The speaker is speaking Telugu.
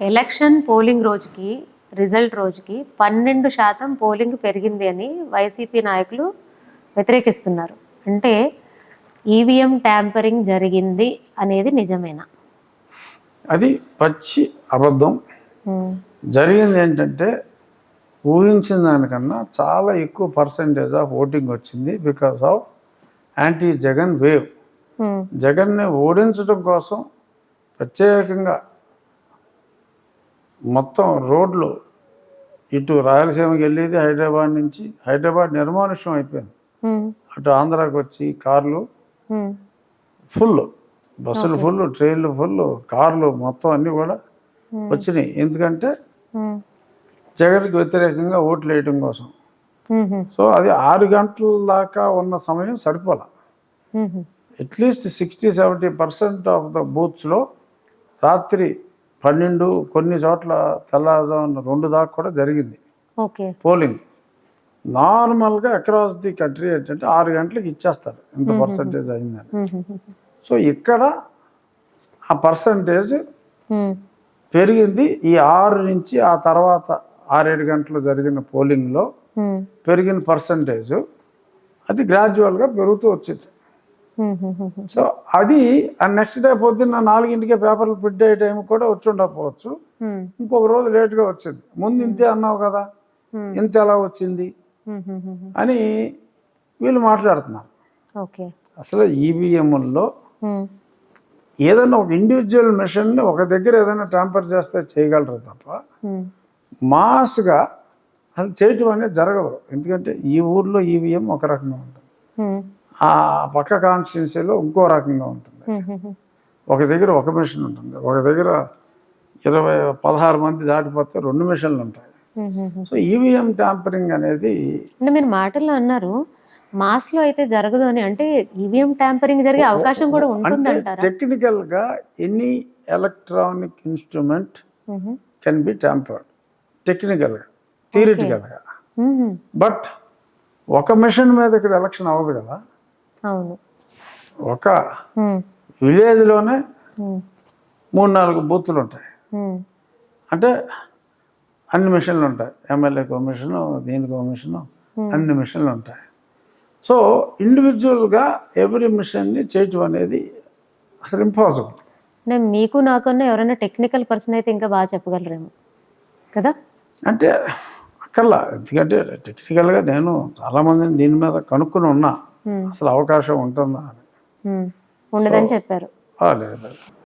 ఎలక్షన్ పోలింగ్ రోజుకి రిజల్ట్ రోజుకి పన్నెండు శాతం పోలింగ్ పెరిగింది అని వైసీపీ నాయకులు వ్యతిరేకిస్తున్నారు. అంటే ఈవీఎం ట్యాంపరింగ్ జరిగింది అనేది నిజమేనా? అది పచ్చి అబద్ధం. జరిగింది ఏంటంటే ఊహించిన దానికన్నా చాలా ఎక్కువ పర్సంటేజ్ ఆఫ్ ఓటింగ్ వచ్చింది because of anti Jagan wave. జగన్ని ఓడించడం కోసం ప్రత్యేకంగా మొత్తం రోడ్లు ఇటు రాయలసీమకి వెళ్ళేది హైదరాబాద్ నుంచి హైదరాబాద్ నిర్మానుష్యం అయిపోయింది. అటు ఆంధ్రాకి వచ్చి కార్లు. ఫుల్ బస్సులు ఫుల్ ట్రైన్లు ఫుల్ కార్లు మొత్తం అన్నీ కూడా వచ్చినాయి ఎందుకంటే. జగన్కి వ్యతిరేకంగా ఓట్లు వేయడం కోసం. సో అది ఆరు గంటల దాకా ఉన్న సమయం సరిపోలే. At least sixty seventy percent of the బూత్స్లో రాత్రి పన్నెండు కొన్ని చోట్ల తెల్లవారుజామున రెండు దాకా కూడా జరిగింది పోలింగ్ నార్మల్గా అక్రాస్ ది కంట్రీ ఏంటంటే ఆరు గంటలకు ఇచ్చేస్తారు ఎంత పర్సంటేజ్ అయిందని. సో ఇక్కడ ఆ పర్సంటేజ్. పెరిగింది ఈ ఆరు నుంచి ఆ తర్వాత ఆరేడు గంటలు జరిగిన పోలింగ్లో. పెరిగిన పర్సంటేజ్ అది గ్రాడ్యువల్గా పెరుగుతూ వచ్చింది. సో అది ఆ నెక్స్ట్ డే పొద్దున్న నాలుగింటికే పేపర్లు ప్రింట్ అయ్యే టైం కూడా వచ్చి ఉండకపోవచ్చు. ఇంకొక రోజు లేట్గా వచ్చింది ముందు ఇంతే అన్నావు కదా. ఇంత ఎలా వచ్చింది. అని వీళ్ళు మాట్లాడుతున్నారు ఓకే అసలు ఈవీఎంల్లో Hmm. ఏదైనా ఒక ఇండివిజువల్ మిషన్ని ఒక దగ్గర ఏదైనా ట్యాంపర్ చేస్తే చేయగలరు తప్ప. మాస్గా అది చేయటం అనేది జరగదు ఎందుకంటే ఈ ఊర్లో ఈవీఎం ఒక రకంగా ఉంటుంది. ఆ పక్క కాన్స్టిట్యున్సీలో ఇంకో రకంగా ఉంటుంది. ఒక దగ్గర ఒక మిషన్ ఉంటుంది ఒక దగ్గర ఇరవై పదహారు మంది దాటిపోతే రెండు మిషన్లు ఉంటాయి. సో ఈవీఎం ట్యాంపరింగ్ అనేది మీరు మాటల్లో అన్నారు మాస్లో అయితే జరగదు అని అంటే ఈవీఎం ట్యాంపరింగ్ జరిగే అవకాశం కూడా అంటే ఉంటుందంటారా టెక్నికల్గా any electronic instrument. Can be tampered టెక్నికల్గా థియరిటికల్గా మ్మ్. బట్ ఒక మిషన్ మీద ఇక్కడ ఎలక్షన్ అవ్వదు కదా అవును. ఒక. విలేజ్లోనే. మూడు నాలుగు బూతులు ఉంటాయి. అంటే అన్ని మిషన్లు ఉంటాయి. ఎమ్మెల్యేకో మిషను దీనికో మిషను అన్ని మిషన్లు ఉంటాయి. సో ఇండివిజువల్గా ఎవ్రీ మిషన్ని చేయటం అనేది అసలు ఇంపాసిబుల్. అంటే మీకు నాకన్నా ఎవరైనా టెక్నికల్ పర్సన్ అయితే ఇంకా బాగా చెప్పగలరేమో. కదా? అంటే అక్కర్లా. ఎందుకంటే టెక్నికల్గా నేను చాలామందిని దీని మీద కనుక్కొని ఉన్నా. అసలు అవకాశం ఉంటుందా అని. మ్మ్. ఉండదని చెప్పారు. లేదు.